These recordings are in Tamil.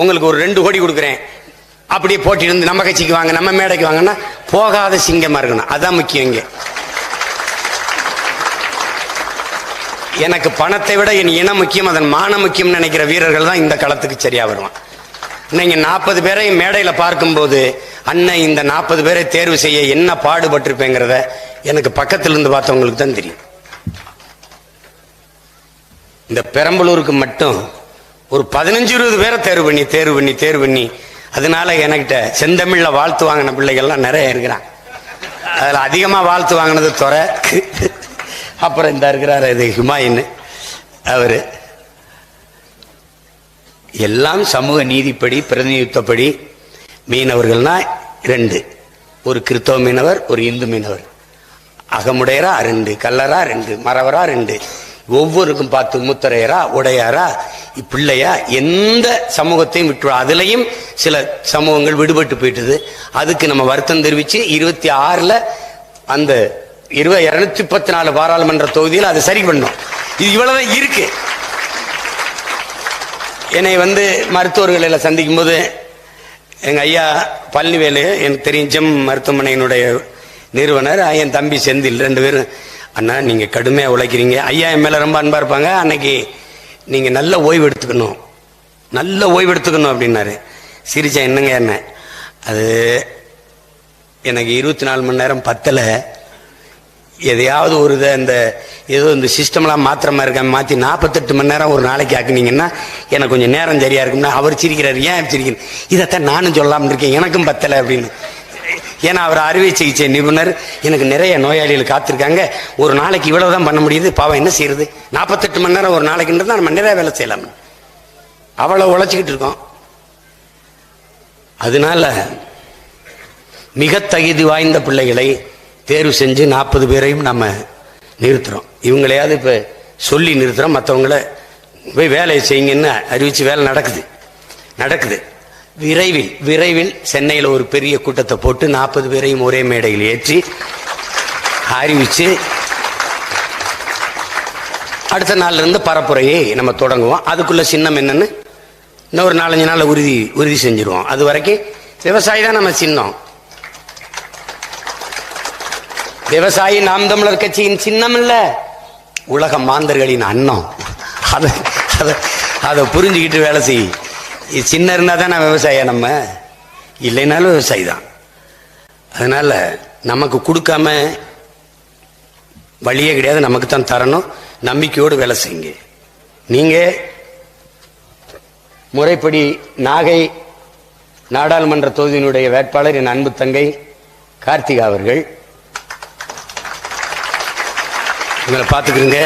உங்களுக்கு ஒரு ரெண்டு கோடி கொடுக்குறேன். அப்படியே போட்டி இருந்து நம்ம கட்சிக்கு வாங்க நம்ம மேடைக்கு வாங்கன்னா போகாத சிங்கமா இருக்கணும். அதான் முக்கியம் இங்க. எனக்கு பணத்தை விட என் இனம் முக்கியம் அதன் மான முக்கியம் நினைக்கிற வீரர்கள் தான் இந்த களத்துக்கு சரியா வருவான். இன்னைக்கு நாற்பது பேரை மேடையில் பார்க்கும்போது அண்ணன் இந்த நாற்பது பேரை தேர்வு செய்ய என்ன பாடுபட்டிருப்பேங்கிறத எனக்கு பக்கத்துல இருந்து பார்த்தவங்களுக்கு தான் தெரியும். இந்த பெரம்பலூருக்கு மட்டும் ஒரு பதினஞ்சு இருபது பேரை தேர்வு பண்ணி தேர்வு பண்ணி தேர்வு பண்ணி அதனால என்கிட்ட செந்தமிழ்ல வாழ்த்து வாங்கின பிள்ளைகள்லாம் நிறைய இருக்கிறான் அதில் அதிகமாக வாழ்த்து வாங்கினது துறை அப்புறம் இந்த இருக்கிறார் இது ஹிமாயின்னு அவரு. எல்லாம் சமூக நீதிப்படி பிரதிநிதித்துவப்படி மீனவர்கள்னா ரெண்டு ஒரு கிறிஸ்தவ மீனவர் ஒரு இந்து மீனவர். அகமுடையரா ரெண்டு கல்லரா ரெண்டு மறவரா ரெண்டு. ஒவ்வொருக்கும் பார்த்து முத்தரையரா உடையாரா பிள்ளையா எந்த சமூகத்தையும் விட்டு அதுலேயும் சில சமூகங்கள் விடுபட்டு போயிட்டுது. அதுக்கு நம்ம வருத்தம் தெரிவித்து இருபத்தி ஆறில் அந்த இருபது இரநூத்தி பத்து நாலு பாராளுமன்ற தொகுதியில் அதை சரி பண்ணோம். இது இவ்வளவுதான் இருக்கு. என்னை வந்து மருத்துவர்களில் சந்திக்கும் போது எங்க ஐயா பழனிவேலு எனக்கு தெரியும் ஜெம் மருத்துவமனையினுடைய நிறுவனர் என் தம்பி செந்தில் ரெண்டு பேரும் அண்ணா நீங்க கடுமையா உழைக்கிறீங்க. ஐயா என் மேல ரொம்ப அன்பா இருப்பாங்க. அன்னைக்கு நீங்க நல்ல ஓய்வு எடுத்துக்கணும். நல்ல ஓய்வு எடுத்துக்கணும் அப்படின்னாரு. சிரிச்சா என்னங்க என்ன? அது எனக்கு இருபத்தி நாலு மணி நேரம் பத்தல. எதையாவது ஒரு இதை இந்த ஏதோ இந்த சிஸ்டம்லாம் மாத்திர மாதிரி இருக்க மாற்றி நாற்பத்தெட்டு மணி நேரம் ஒரு நாளைக்கு ஆக்குனீங்கன்னா எனக்கு கொஞ்சம் நேரம் சரியா இருக்கும்னா அவர் சிரிக்கிறார் ஏன் சிரிக்கிறேன் இதைத்தான் நானும் சொல்லாமல் இருக்கேன் எனக்கும் பத்தலை அப்படின்னு. ஏன்னா அவர் அறுவை சிகிச்சை நிபுணர் எனக்கு நிறைய நோயாளிகள் காத்திருக்காங்க. ஒரு நாளைக்கு இவ்வளோ தான் பண்ண முடியுது பாவம் என்ன செய்யறது? நாற்பத்தெட்டு மணி நேரம் ஒரு நாளைக்குன்றது நம்ம நிறைய வேலை செய்யலாம். அவ்வளோ உழைச்சிக்கிட்டு இருக்கோம். அதனால மிக தகுதி வாய்ந்த பிள்ளைகளை தேர்வு செஞ்சு நாற்பது பேரையும் நம்ம நிறுத்துறோம். இவங்களையாவது இப்போ சொல்லி நிறுத்துறோம். மற்றவங்கள போய் வேலையை செய்யுங்கன்னு அறிவிச்சு வேலை நடக்குது. நடக்குது. விரைவில் விரைவில் சென்னையில் ஒரு பெரிய கூட்டத்தை போட்டு நாற்பது பேரையும் ஒரே மேடையில் ஏற்றி அறிவிச்சு அடுத்த நாள்லேருந்து பரப்புரையை நம்ம தொடங்குவோம். அதுக்குள்ள சின்னம் என்னன்னு இன்னும் ஒரு நாலஞ்சு நாளில் உறுதி உறுதி செஞ்சிருவோம். அது வரைக்கும் விவசாயி தான் நம்ம சின்னம். விவசாயி நாம் தமிழர் கட்சியின் சின்னம் இல்ல உலக மாந்தர்களின் அன்னம். அதை அதை அதை புரிஞ்சுக்கிட்டு வேலை செய். இது சின்ன இருந்தால் தான் நான் விவசாயம் நம்ம. இல்லைனாலும் விவசாயி தான். அதனால நமக்கு கொடுக்காம வழியே கிடையாது. நமக்கு தான் தரணும். நம்பிக்கையோடு வேலை செய்யுங்க. நீங்க முறைப்படி நாகை நாடாளுமன்ற தொகுதியினுடைய வேட்பாளர் என் அன்பு தங்கை கார்த்திகா அவர்கள். உங்களை பார்த்துக்கிறீங்க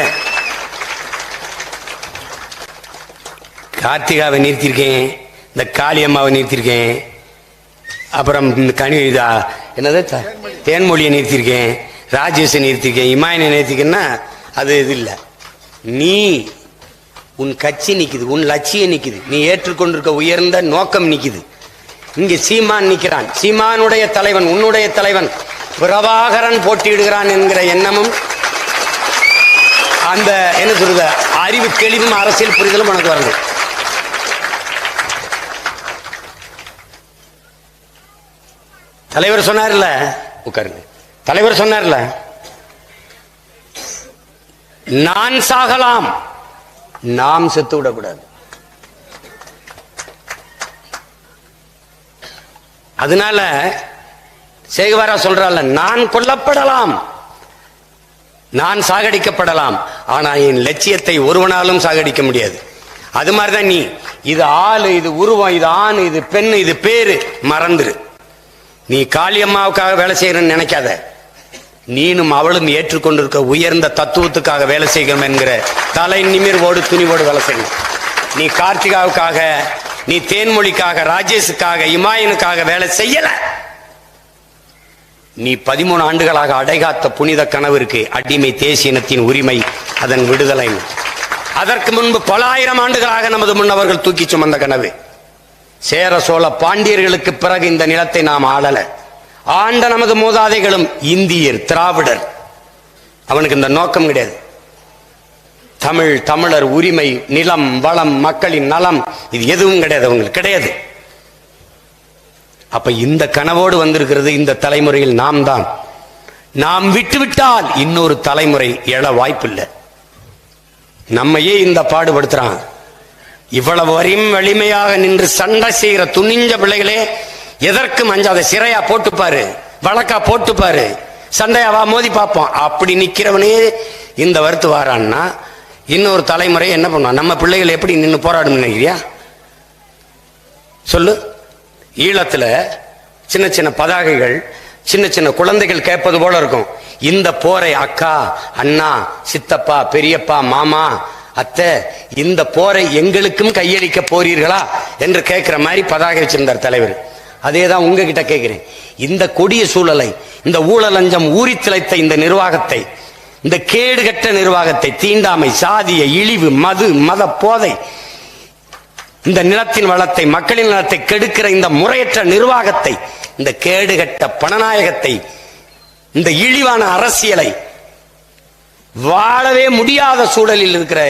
கார்த்திகாவை நிறுத்தியிருக்கேன் இந்த காளியம்மாவை நிறுத்தியிருக்கேன் அப்புறம் இந்த கனி இதா என்னது? தேன்மொழியை நிறுத்தியிருக்கேன் ராஜேஷை நிறுத்தியிருக்கேன் இமாயனை நிறுத்திக்கன்னா அது இது இல்லை. நீ உன் கட்சி நிற்குது உன் லட்சியம் நிற்குது நீ ஏற்றுக்கொண்டிருக்க உயர்ந்த நோக்கம் நிற்குது இங்கே சீமான் நிற்கிறான். சீமானுடைய தலைவன் உன்னுடைய தலைவன் பிரபாகரன் போட்டியிடுகிறான் என்கிற எண்ணமும் அந்த என்ன சொல்றது அறிவு தெளிவும் அரசியல் புரிதலும் உனக்கு வரணும் தலைவர் சொன்னார்ல உட்காருங்க. தலைவர் சொன்னார்ல நான் சாகலாம் நாம் செத்து விடக்கூடாது. அதனால சேகுவாரா சொல்றால நான் கொல்லப்படலாம். நான் சாகடிக்கப்படலாம். ஆனா என் லட்சியத்தை ஒருவனாலும் சாகடிக்க முடியாது. அது மாதிரிதான் நீ. இது ஆளு இது உருவம் இது ஆண் இது பெண் இது பேரு. மறந்துரு. நீ காளியம்மாவுக்காக வேலை செய்யறன்னு நினைக்காத. நீனும் அவளும் ஏற்றுக்கொண்டிருக்க உயர்ந்த தத்துவத்துக்காக வேலை செய்கிறோம் என்கிற தலை நிமிர்வோடு துணிவோடு வேலை செய்யணும். நீ கார்த்திகாவுக்காக நீ தேன்மொழிக்காக ராஜேஷுக்காக இமாயனுக்காக வேலை செய்யலை. நீ பதிமூணு ஆண்டுகளாக அடைகாத்த புனித கனவிற்கு அடிமை தேசியனத்தின் உரிமை அதன் விடுதலை. அதற்கு முன்பு பல ஆயிரம் ஆண்டுகளாக நமது முன்னவர்கள் தூக்கி சுமந்த கனவு. சேர சோழ பாண்டியர்களுக்கு பிறகு இந்த நிலத்தை நாம் ஆளல. ஆண்ட நமது மூதாதைகளும் இந்தியர் திராவிடர். அவனுக்கு இந்த நோக்கம் கிடையாது. தமிழ் தமிழர் உரிமை நிலம் வளம் மக்களின் நலம் இது எதுவும் கிடையாது அவங்களுக்கு கிடையாது. அப்ப இந்த கனவோடு வந்திருக்கிறது இந்த தலைமுறையில் நாம் தான் நாம் விட்டுவிட்டால் இன்னொரு தலைமுறை எழ வாய்ப்பில்லை. நம்மையே இந்த பாடுபடுத்துறான். இவ்வளவு வரையும் வலிமையாக நின்று சண்டை செய்கிற துணிஞ்ச பிள்ளைகளே எதற்கும் அஞ்சாத சிறையா போட்டுப்பாரு வழக்கா போட்டுப்பாரு. சண்டையாவா மோதி பார்ப்போம். அப்படி நிக்கிறவனே இந்த வருத்து வாரான்னா இன்னொரு தலைமுறை என்ன பண்ணுவான்? நம்ம பிள்ளைகள் எப்படி நின்று போராடும் நினைக்கிறியா? சொல்லு. ஈழத்துல சின்ன சின்ன பதாகைகள் சின்ன சின்ன குழந்தைகள் கேட்பது போல இருக்கும். இந்த போரை அக்கா அண்ணா சித்தப்பா பெரியப்பா மாமா அத்தை இந்த போரை எங்களுக்கும் கையளிக்க போறீர்களா என்று கேட்கிற மாதிரி பதாகை வச்சிருந்தார் தலைவர். அதே தான் உங்ககிட்ட கேட்கிறேன். இந்த கொடிய சூழலை இந்த ஊழலஞ்சம் ஊறி திளைத்த இந்த நிர்வாகத்தை இந்த கேடுகட்ட நிர்வாகத்தை தீண்டாமை சாதிய இழிவு மது மத போதை இந்த நிலத்தின் வளத்தை மக்களின் நலத்தை கெடுக்கிற இந்த முறையற்ற நிர்வாகத்தை இந்த கேடுகட்ட பணநாயகத்தை இந்த இழிவான அரசியலை வாழவே முடியாத சூழலில் இருக்கிற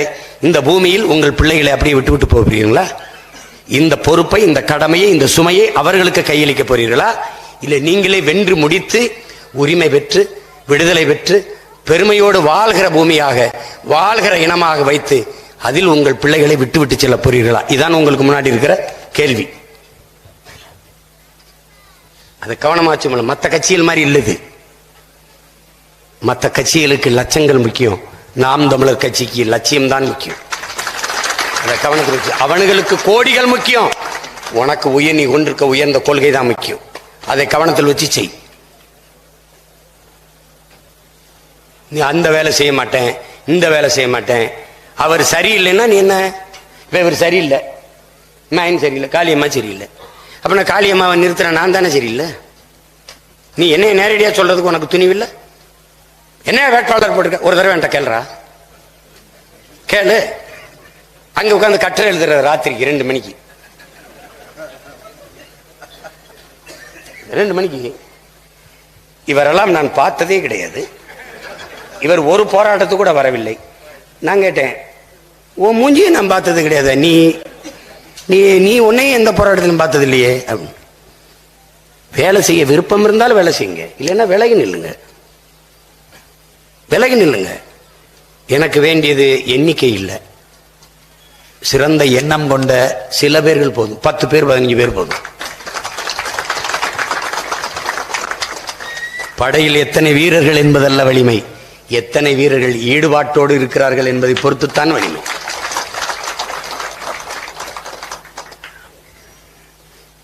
இந்த பூமியில் உங்கள் பிள்ளைகளை அப்படியே விட்டு விட்டு போகிறீங்களா இந்த பொறுப்பை இந்த கடமையை இந்த சுமையை அவர்களுக்கு கையளிக்க போறீர்களா? இல்லை நீங்களே வென்று முடித்து உரிமை பெற்று விடுதலை பெற்று பெருமையோடு வாழ்கிற பூமியாக வாழ்கிற இனமாக வைத்து அதில் உங்கள் பிள்ளைகளை விட்டு விட்டு செல்ல போறீர்களா? இதான் உங்களுக்கு முன்னாடி இருக்கிற கேள்வி. அது கவனமாச்சு மற்ற கட்சிகள் மாதிரி இல்லது மற்ற கட்சிகளுக்கு லட்சங்கள் முக்கியம். நாம் தமிழர் கட்சிக்கு லட்சியம் தான் முக்கியம். அதை கவனத்தில் அவனுங்களுக்கு கோடிகள் முக்கியம். உனக்கு உயர் நீ கொண்டிருக்க உயர்ந்த கொள்கை தான் முக்கியம். அதை கவனத்தில் வச்சு செய். நீ அந்த வேலை செய்ய மாட்டேன் இந்த வேலை செய்ய மாட்டேன் அவர் சரியில்லைன்னா நீ என்ன? இப்போ இவர் சரியில்லை. நான் சரியில்லை? காளியம்மா சரியில்லை. அப்போ நான் காளியம்மாவை நிறுத்துறேன். நான் தானே சரியில்லை? நீ என்ன நேரடியாக சொல்கிறதுக்கு உனக்கு துணிவில்லை? என்ன வேட்பாளர் போட்டுக்க ஒரு தடவை என்கிட்ட கேளுறா கேளு. அங்கே உட்காந்து கட்டுரை எழுதுற ராத்திரிக்கு ரெண்டு மணிக்கு. ரெண்டு மணிக்கு. இவரெல்லாம் நான் பார்த்ததே கிடையாது. இவர் ஒரு போராட்டத்துக்கு கூட வரவில்லை. நான் கேட்டேன் உன் மூஞ்சியை நான் பார்த்தது கிடையாது. நீ நீ நீ உன்னையும் எந்த போராட்டத்திலும் பார்த்தது இல்லையே அப்படின்னு வேலை செய்ய விருப்பம் இருந்தாலும் வேலை செய்யுங்க. இல்லைன்னா விலகி நில்லுங்க. விலகி நில்லுங்க. எனக்கு வேண்டியது எண்ணிக்கை இல்லை. சிறந்த எண்ணம் கொண்ட சில பேர்கள் போதும். பத்து பேர் பதினஞ்சு பேர் போதும். படையில் எத்தனை வீரர்கள் என்பதல்ல வலிமை. எத்தனை வீரர்கள் ஈடுபாட்டோடு இருக்கிறார்கள் என்பதை பொறுத்துத்தான் வலிமை.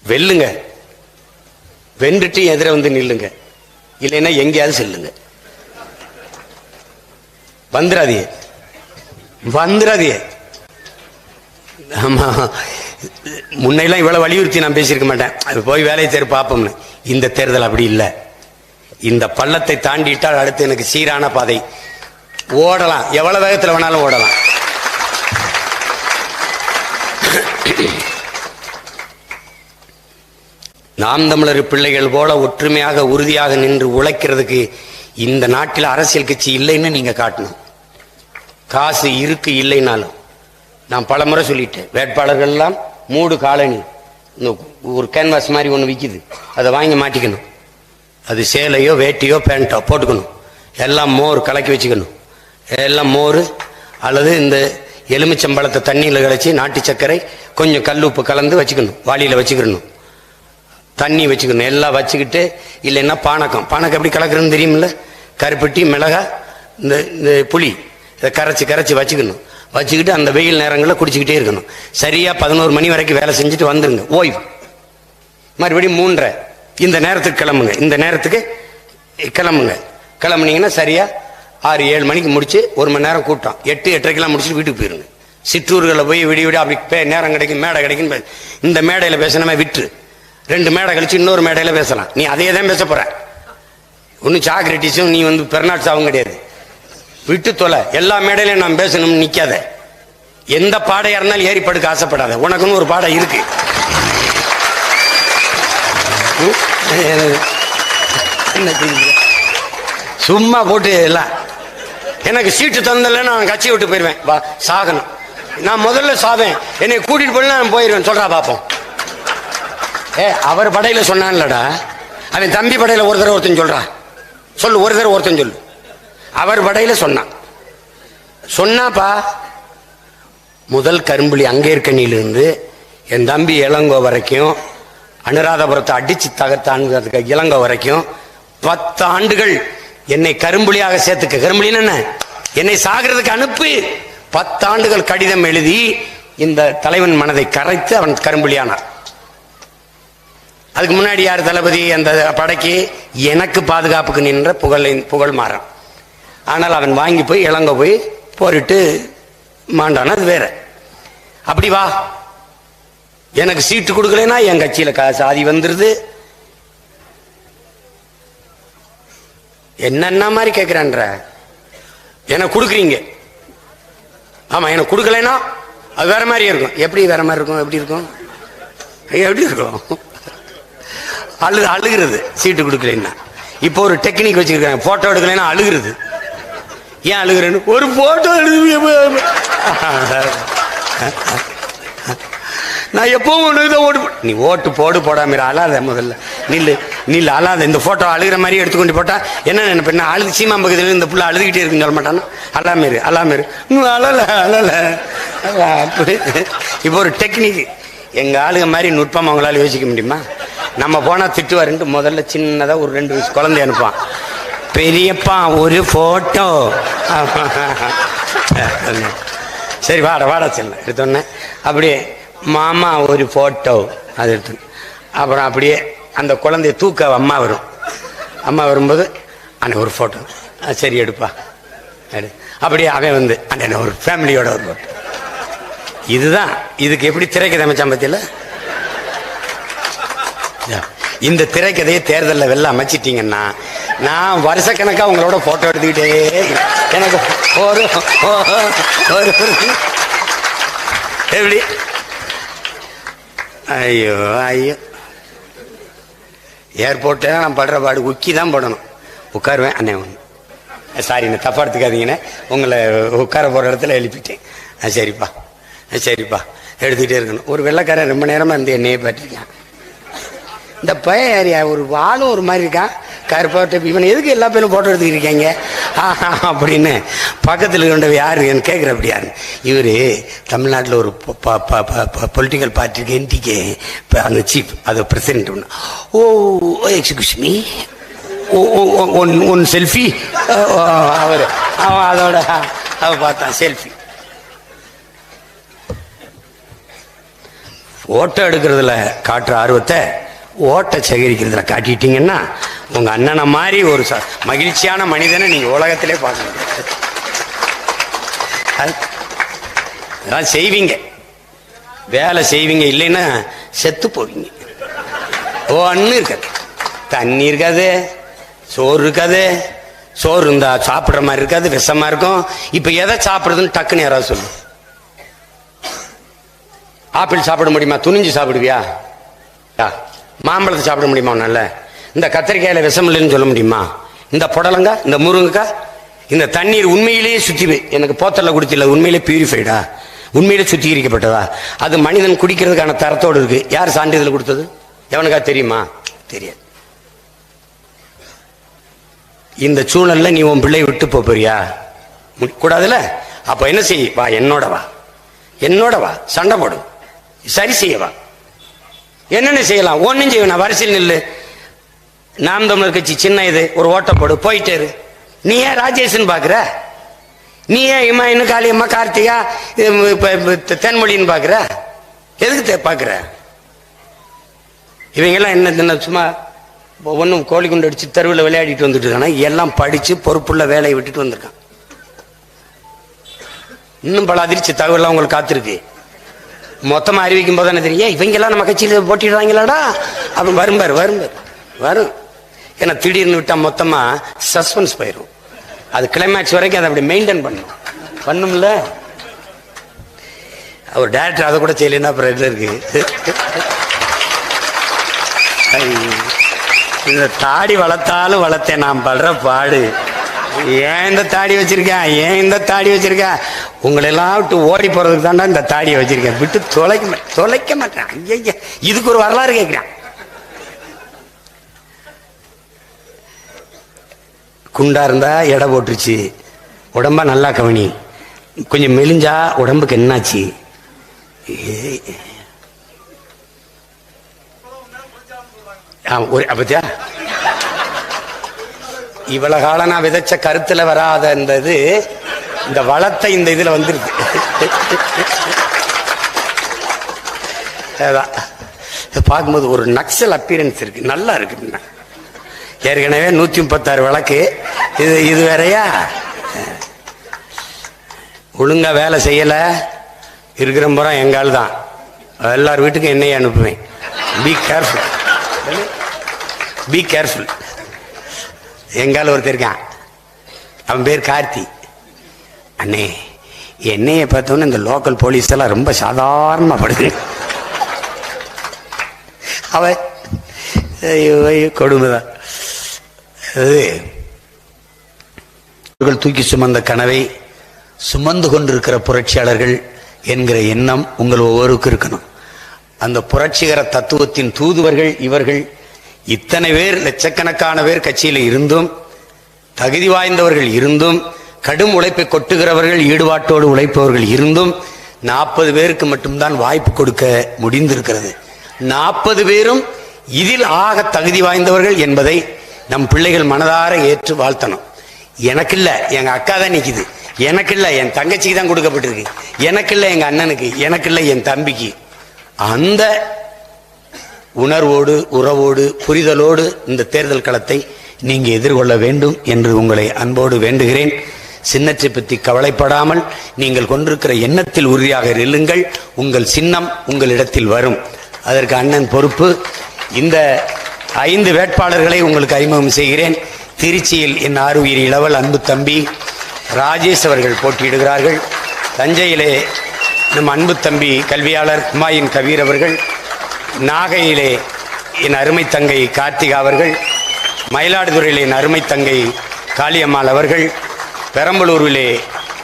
வெல்லுங்க. வென்றுட்டு எதிர வந்து நில்லுங்க. இல்லைன்னா எங்கேயாவது செல்லுங்க. வந்துடாதியே வந்துடாதியே ஆமா. முன்னையெல்லாம் இவ்வளவு வலியுறுத்தி நான் பேசியிருக்க மாட்டேன். அது போய் வேலையை தேர் பார்ப்போம்னு. இந்த தேர்தல் அப்படி இல்லை. இந்த பள்ளத்தை தாண்டிட்டால் அடுத்து எனக்கு சீரான பாதை. ஓடலாம். எவ்வளவு வேகத்தில் வேணாலும் ஓடலாம். நாம் தமிழர் பிள்ளைகள் போல ஒற்றுமையாக உறுதியாக நின்று உழைக்கிறதுக்கு இந்த நாட்டில் அரசியல் கட்சி இல்லைன்னு நீங்க காட்டணும். காசு இருக்கு இல்லைனாலும். நான் பல முறை சொல்லிட்டேன். வேட்பாளர்கள் எல்லாம் மூடு காலனி. ஒரு கேன்வாஸ் மாதிரி ஒன்று விற்கிது அதை வாங்கி மாட்டிக்கணும். அது சேலையோ வேட்டியோ பேண்ட்டோ போட்டுக்கணும். எல்லாம் மோர் கலக்கி வச்சுக்கணும். எல்லாம் மோர் அல்லது இந்த எலுமிச்சம்பழத்தை தண்ணியில் கழிச்சு நாட்டு சர்க்கரை கொஞ்சம் கல் உப்பு கலந்து வச்சுக்கணும். வாளியில் வச்சுக்கணும் தண்ணி வச்சுக்கணும் எல்லாம் வச்சுக்கிட்டு இல்லைன்னா பானகம். பானகம் எப்படி கலக்குறதுன்னு தெரியுமில்ல? கருப்பட்டி மிளகா இந்த இந்த புளி இதை கரைச்சி கரைச்சி வச்சுக்கணும். வச்சுக்கிட்டு அந்த வெயில் நேரங்களில் குடிச்சிக்கிட்டே இருக்கணும். சரியாக பதினோரு மணி வரைக்கும் வேலை செஞ்சுட்டு வந்துருங்க. ஓய்வு. மறுபடியும் மூன்றரை. இந்த நேரத்துக்கு கிளம்புங்க. இந்த நேரத்துக்கு கிளம்புங்க. கிளம்புனீங்கன்னா சரியாக ஆறு ஏழு மணிக்கு முடிச்சு ஒரு மணி நேரம் கூட்டம். எட்டு எட்டரைக்கெல்லாம் முடிச்சுட்டு வீட்டுக்கு போயிருங்க. சிற்றூர்களில் போய் விடிய விடிய அப்படி பே- நேரம் கிடைக்கும் மேடை கிடைக்கும் இந்த மேடையில் பேசினமே விட்டு ரெண்டு மேடை கழிச்சு இன்னொரு மேடையில் பேசலாம். நீ அதையே தான் பேச போற. ஒன்றும் சாக்ரட்டிஸும் நீ வந்து பெர்னாட் சாவும் கிடையாது. விட்டு தொலை. எல்லா மேடையிலையும் நான் பேசணும்னு நிக்காத. எந்த பாடம் இருந்தாலும் ஏறி படுக்க ஆசைப்படாத. உனக்குன்னு ஒரு பாடம் இருக்கு. சும்மா போட்டு எல்லாம். எனக்கு சீட்டு தந்தல நான் கட்சி விட்டு போயிருவேன். வா சாகணும். நான் முதல்ல சாவேன். என்னை கூட்டிட்டு போய் நான் போயிருவேன். சொல்றா பாப்போம். ஏ அவர் படையில சொன்னான்லடா. அவன் தம்பி படையில ஒரு தடவை ஒருத்தன் சொல்றா. சொல்லு ஒரு தடவை ஒருத்தன் சொல்லு. அவர் படையில சொன்னான். சொன்னாப்பா முதல் கரும்புலி அங்கேற்கனியிலிருந்து என் தம்பி இளங்கோ வரைக்கும் அனுராதபுரத்தை அடிச்சு தகர்த்தான்னு இளங்கோ வரைக்கும் பத்து ஆண்டுகள் என்னை கரும்புலியாக சேர்த்துக்க. கரும்புலின்னு என்ன? என்னை சாகிறதுக்கு அனுப்பி. பத்தாண்டுகள் கடிதம் எழுதி இந்த தலைவன் மனதை கரைத்து அவன் கரும்புலியானார். அதுக்கு முன்னாடி யார் தளபதி அந்த படைக்கு எனக்கு பாதுகாப்புக்கு நின்ற புகழ் புகழ் மாறான். ஆனால் அவன் வாங்கி போய் இளங்க போய் போரிட்டு மாண்டான். அது வேற. அப்படி வா. எனக்கு சீட்டு கொடுக்கலனா என் கட்சியில கா- சாதி வந்துருது. என்னென்ன மாதிரி கேட்கிறான்ற எனக்கு கொடுக்குறீங்க. ஆமா எனக்கு கொடுக்கலனா அது வேற மாதிரி இருக்கும். எப்படி வேற மாதிரி இருக்கும்? எப்படி இருக்கும்? எப்படி இருக்கும்? அழு அழுகிறது. சீட்டு கொடுக்கலன்னா. இப்போ ஒரு டெக்னிக் வச்சிருக்காங்க. போட்டோ எடுக்கலைன்னா அழுகிறது. ஏன் அழுகிறேன்னு? ஒரு போட்டோ எழுது நான் எப்பவும் ஒன்று தான் ஓட்டு நீ ஓட்டு போடு போடாம அழாத முதல்ல. நில்லு நில்லு அழாத. இந்த போட்டோ அழுகிற மாதிரி எடுத்துக்கொண்டு போட்டா என்ன நினைப்பேன் நான் அழுது சீமா பக்கத்துல இந்த புள்ள அழுதுகிட்டே இருக்குன்னு சொல்ல மாட்டானா? அழாம இரு அழல அழல. அப்படி. இப்போ ஒரு டெக்னிக் எங்கள் ஆளுங்க மாதிரி நுட்பம் அவங்களால யோசிக்க முடியுமா? நம்ம போனால் திட்டுவாருன்ட்டு முதல்ல சின்னதாக ஒரு ரெண்டு வயசு குழந்தை அனுப்பான் பெரியப்பா ஒரு ஃபோட்டோ சரி வாட வாடா செல்ல. எடுத்தோடனே அப்படியே மாமா ஒரு ஃபோட்டோ அது எடுத்து அப்புறம் அப்படியே அந்த குழந்தைய தூக்க அம்மா வரும். அம்மா வரும்போது அண்ணன் ஒரு ஃபோட்டோ சரி எடுப்பா. எடு. அப்படியே அவன் வந்து அண்ணன் ஒரு ஃபேமிலியோட ஒரு ஃபோட்டோ இதுதான். இதுக்கு எப்படி திரைக்கு அமைச்சான் பத்தியில் இந்த திரைக்கதையை தேர்தலில் வெளில அமைச்சிட்டீங்கன்னா நான் வருஷக்கணக்காக உங்களோட போட்டோ எடுத்துக்கிட்டே எனக்கு ஒரு ஒரு எப்படி? ஐயோ ஐயோ. ஏர்போர்ட்டில் நான் படுற பாடு உக்கி தான் போடணும். உட்காருவேன் அண்ணே. ஒன்று சாரி நான் தப்பா எடுத்துக்காதீங்கண்ணே. உங்களை உட்கார போகிற இடத்துல எழுப்பிட்டேன் ஆ சரிப்பா. சரிப்பா. எடுத்துக்கிட்டே இருக்கணும். ஒரு வெள்ளைக்காரன் ரொம்ப நேரமாக இருந்து என்னையே பார்த்துருக்கான் இந்த பையன் யாரியா ஒரு ஆளும் ஒரு மாதிரி இருக்கான். கருப்பாட்ட இவன் எதுக்கு எல்லா பேரும் போட்டோ எடுத்துக்கிட்டு ஆஹா அப்படின்னு பக்கத்தில் இருந்தவ யார்? எனக்கு கேட்குற அப்படி யாரு இவர் தமிழ்நாட்டில் ஒரு பொலிட்டிக்கல் பார்ட்டிக்கு என்டிகே அந்த சீஃப் அது பிரசிடென்ட் ஒன்று ஓ எக்ஸ்கியூஸ் மீ ஓ ஒன் ஒன் செல்ஃபி அவர். அவன் அதோட அவ பார்த்தான் செல்ஃபி ஃபோட்டோ எடுக்கிறதுல காட்டுற ஆர்வத்தை ஓட்டை சேகரிக்கிறதுல காட்டிட்டீங்கன்னா உங்க அண்ணனை மாதிரி ஒரு ச- மகிழ்ச்சியான மனிதனை நீங்க உலகத்திலே பார்க்க முடியாது அதெல்லாம் செய்வீங்க. வேலை செய்வீங்க இல்லைன்னா செத்து போவீங்க. ஒன்றும் இருக்காது தண்ணி இருக்காது சோறு இருக்காது சோறு இருந்தா சாப்பிட்ற மாதிரி இருக்காது விஷமா இருக்கும். இப்ப எதை சாப்பிடுறதுன்னு டக்குன்னு யாராவது சொல்லு. ஆப்பிள் சாப்பிட முடியுமா? துணிஞ்சு சாப்பிடுவியா? மாம்பழத்தை சாப்பிட முடியுமா நல்ல இந்த கத்திரிக்காயில விஷம் இல்லைன்னு சொல்ல முடியுமா? இந்த புடலங்கா இந்த முருங்கக்காய் இந்த தண்ணீர் உண்மையிலேயே சுத்தி எனக்கு போத்தல்ல குடிச்சில்ல உண்மையிலே பியூரிஃபைடா உண்மையிலே சுத்திகரிக்கப்பட்டதா? அது மனிதன் குடிக்கிறதுக்கான தரத்தோடு இருக்கு. யார் சான்றிதழ் கொடுத்தது? எவனுக்கா தெரியுமா? தெரியாது. இந்த சூழல்ல நீ உன் பிள்ளை விட்டு போறியா? கூடாதுல அப்ப என்ன செய்? வா என்னோட வா. என்னோட வா. சண்டை போடு. சரி செய்ய வா. என்னென்ன செய்யலாம்? ஒன்றும் செய்யணும் வரிசையில் நில்லு. நாம் தமிழர் கட்சி சின்ன இது ஒரு ஓட்டம் போடு நீ ஏன் ராஜேஷ்னு பார்க்குற நீ ஏன் இம்மா இன்னும் காளியம்மா கார்த்திகா இது தென்மொழின்னு பார்க்குற எதுக்கு பார்க்குற இவங்கெல்லாம் என்ன என்ன சும்மா ஒன்றும் கோழி குண்டு அடித்து தெருவில் விளையாடிட்டு வந்துட்டு இருக்கானா? எல்லாம் படித்து பொறுப்புள்ள வேலையை விட்டுட்டு வந்திருக்கான். இன்னும் பல அதிர்ச்சி தகவலாம் உங்களுக்கு காத்திருக்கு. மொத்தமாக அறிவிக்கும் போது என்ன தெரியும்? இவங்கெல்லாம் இவங்க எல்லாம் நம்ம கட்சியில போட்டிடுறாங்களாடா அப்புறம் வரும்பார் வரும்பார் வரும் ஏன்னா திடீர்னு விட்டால் மொத்தமாக சஸ்பென்ஸ் போயிடும் அது கிளைமேக்ஸ் வரைக்கும் அதை அப்படி மெயின்டைன் பண்ணும். பண்ணும்ல? அவர் டேரக்டர் அதை கூட செய்யலைன்னா அப்புறம் என்ன இருக்கு? இந்த தாடி வளர்த்தாலும் வளர்த்தேன் நான் படுற பாடு. ஏன் இந்த தாடி வச்சிருக்கேன்? ஏன் இந்த தாடி வச்சிருக்கேன்? உங்களை எல்லாம் விட்டு ஓடி போறதுக்கு தாண்டா இந்த தாடியை வச்சிருக்கேன். விட்டு தொலைக்க மாட்டேன் தொலைக்க மாட்டேன். ஐயா இதுக்கு ஒரு வரலாறு கேட்கிறேன் குண்டா இருந்தா எடை போட்டுருச்சு. உடம்பா நல்லா கவனி. கொஞ்சம் மெலிஞ்சா உடம்புக்கு என்னாச்சு? ஏய். ஒரு அப்பத்தியா இவ்வளவு காலம் நான் விதைச்ச கருத்துல வராத இந்த இது இந்த வளத்தை இந்த இதில் வந்துருக்கு. அதான். இதை பார்க்கும்போது ஒரு நக்சல் அப்பீரன்ஸ் இருக்கு. நல்லா இருக்கு ஏற்கனவே நூத்தி முப்பத்தாறு வழக்கு. இது இது வேறையா? ஒழுங்கா வேலை செய்யல. இருக்கிற முறை எங்கால் தான். எல்லார் வீட்டுக்கும் என்னையே அனுப்புவேன். பி கேர்ஃபுல் பி கேர்ஃபுல் எங்கால் ஒருத்தர் இருக்கான். அவன் பேர் கார்த்தி. அண்ணே என்னைய பார்த்தோன்னே இந்த லோக்கல் போலீஸ் எல்லாம் ரொம்ப சாதாரணமாகப்படுது படுது கொடுமை கொடுமைதான். இவர்கள் தூக்கி சுமந்த கனவை சுமந்து கொண்டிருக்கிற புரட்சியாளர்கள் என்கிற எண்ணம் உங்கள் ஒவ்வொருக்கும் இருக்கணும். அந்த புரட்சிகர தத்துவத்தின் தூதுவர்கள் இவர்கள் இத்தனை பேர் லட்சக்கணக்கான பேர் கட்சியில் இருந்தும் தகுதி வாய்ந்தவர்கள் இருந்தும் கடும் உழைப்பை கொட்டுகிறவர்கள் ஈடுபாட்டோடு உழைப்பவர்கள் இருந்தும் நாற்பது பேருக்கு மட்டும்தான் வாய்ப்பு கொடுக்க முடிந்திருக்கிறது. நாற்பது பேரும் இதில் ஆக தகுதி வாய்ந்தவர்கள் என்பதை நம் பிள்ளைகள் மனதார ஏற்று வாழ்த்தணும். எனக்கு இல்லை எங்கள் அக்கா தான் நிற்கிது எனக்கு இல்லை என் தங்கச்சிக்கு தான் கொடுக்கப்பட்டிருக்கு. எனக்கு இல்லை எங்கள் அண்ணனுக்கு. எனக்கு இல்லை என் தம்பிக்கு. அந்த உணர்வோடு உறவோடு புரிதலோடு இந்த தேர்தல் களத்தை நீங்கள் எதிர்கொள்ள வேண்டும் என்று உங்களை அன்போடு வேண்டுகிறேன். சின்னத்தை பற்றி கவலைப்படாமல் நீங்கள் கொண்டிருக்கிற எண்ணத்தில் உறுதியாக நில்லுங்கள். உங்கள் சின்னம் உங்களிடத்தில் வரும். அதற்கு அண்ணன் பொறுப்பு. இந்த ஐந்து வேட்பாளர்களை உங்களுக்கு அறிமுகம் செய்கிறேன். திருச்சியில் என் ஆறுயிர் இளவல் அன்பு தம்பி ராஜேஷ் அவர்கள் போட்டியிடுகிறார்கள். தஞ்சையிலே நம் அன்பு தம்பி கல்வியாளர் குமாயின் கபீர் அவர்கள் நாகையிலே என் அருமை தங்கை கார்த்திகா அவர்கள் மயிலாடுதுறையில் என் அருமை தங்கை காளியம்மாள் அவர்கள் பெரம்பலூரிலே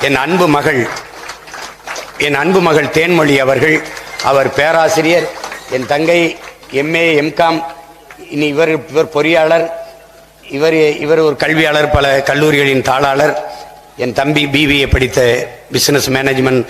என் அன்பு மகள் என் அன்பு மகள் தேன்மொழி அவர்கள் அவர் பேராசிரியர் என் தங்கை எம்ஏ எம்காம் இனி இவர் இவர் பொறியாளர் இவர் இவர் ஒரு கல்வியாளர் பல கல்லூரிகளின் தாளாளர் என் தம்பி பிபிஏ படித்த பிசினஸ் மேனேஜ்மெண்ட்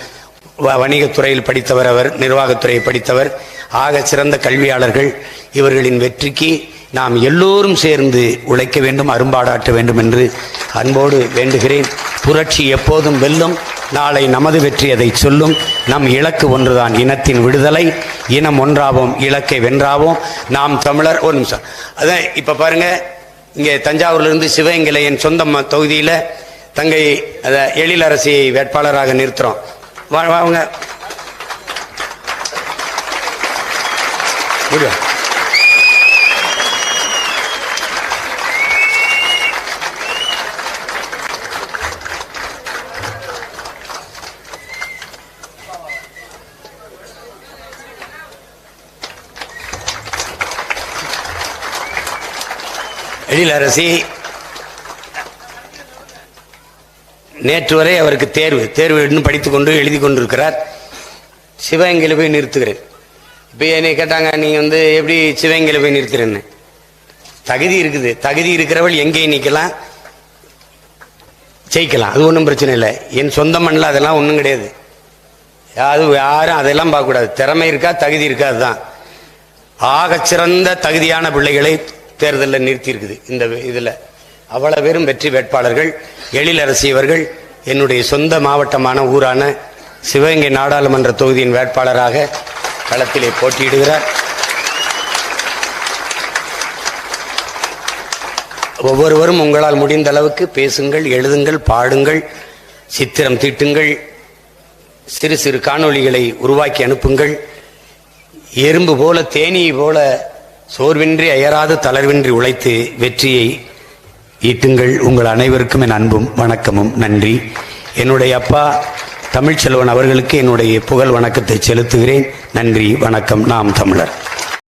வ- வணிகத்துறையில் படித்தவர் அவர் நிர்வாகத்துறையை படித்தவர் ஆக சிறந்த கல்வியாளர்கள் இவர்களின் வெற்றிக்கு நாம் எல்லோரும் சேர்ந்து உழைக்க வேண்டும் அரும்பாடாற்ற வேண்டும் என்று அன்போடு வேண்டுகிறேன். புரட்சி எப்போதும் வெல்லும் நாளை நமது வெற்றி அதை சொல்லும். நம் இலக்கு ஒன்றுதான் இனத்தின் விடுதலை. இனம் ஒன்றாவோம் இலக்கை வென்றாவோம். நாம் தமிழர் ஒரு நிமிஷம். அதான் இப்போ பாருங்கள் இங்கே தஞ்சாவூர்லேருந்து இருந்து என் சொந்த தொகுதியில் தங்கை அதை எழிலரசியை வேட்பாளராக நிறுத்துகிறோம் வா- வாங்க. எழிலரசி நேற்று வரை அவருக்கு தேர்வு தேர்வு இன்னும் படித்துக் கொண்டு எழுதி கொண்டிருக்கிறார். சிவகங்கையில் போய் நிறுத்துகிறேன். இப்போ என்னை கேட்டாங்க நீங்கள் வந்து எப்படி சிவகங்கையில் போய் நிறுத்துறேன்னு? தகுதி இருக்குது. தகுதி இருக்கிறவள் எங்கேயும் நிற்கலாம்? ஜெயிக்கலாம். அது ஒன்றும் பிரச்சனை இல்லை. என் சொந்த மண்ணில் அதெல்லாம் ஒன்றும் கிடையாது. அது யாரும் அதெல்லாம் பார்க்கக்கூடாது. திறமை இருக்கா? தகுதி இருக்கா அதுதான் ஆகச்சிறந்த தகுதியான பிள்ளைகளை தேர்தலில் நிறுத்தியிருக்குது. இந்த இதில் அவ்வளவு பேரும் வெற்றி வேட்பாளர்கள் எழிலரசி அவர்கள் என்னுடைய சொந்த மாவட்டமான ஊரான சிவகங்கை நாடாளுமன்ற தொகுதியின் வேட்பாளராக களத்திலே போட்டியிடுகிறார். ஒவ்வொருவரும் உங்களால் முடிந்த அளவுக்கு பேசுங்கள் எழுதுங்கள் பாடுங்கள் சித்திரம் தீட்டுங்கள் சிறு சிறு காணொளிகளை உருவாக்கி அனுப்புங்கள். எறும்பு போல தேனீ போல சோர்வின்றி அயராது தளர்வின்றி உழைத்து வெற்றியை ஈட்டுங்கள். உங்கள் அனைவருக்கும் என் அன்பும் வணக்கமும். நன்றி. என்னுடைய அப்பா தமிழ்ச்செல்வன் அவர்களுக்கு என்னுடைய புகழ் வணக்கத்தை செலுத்துகிறேன். நன்றி வணக்கம். நாம் தமிழர்.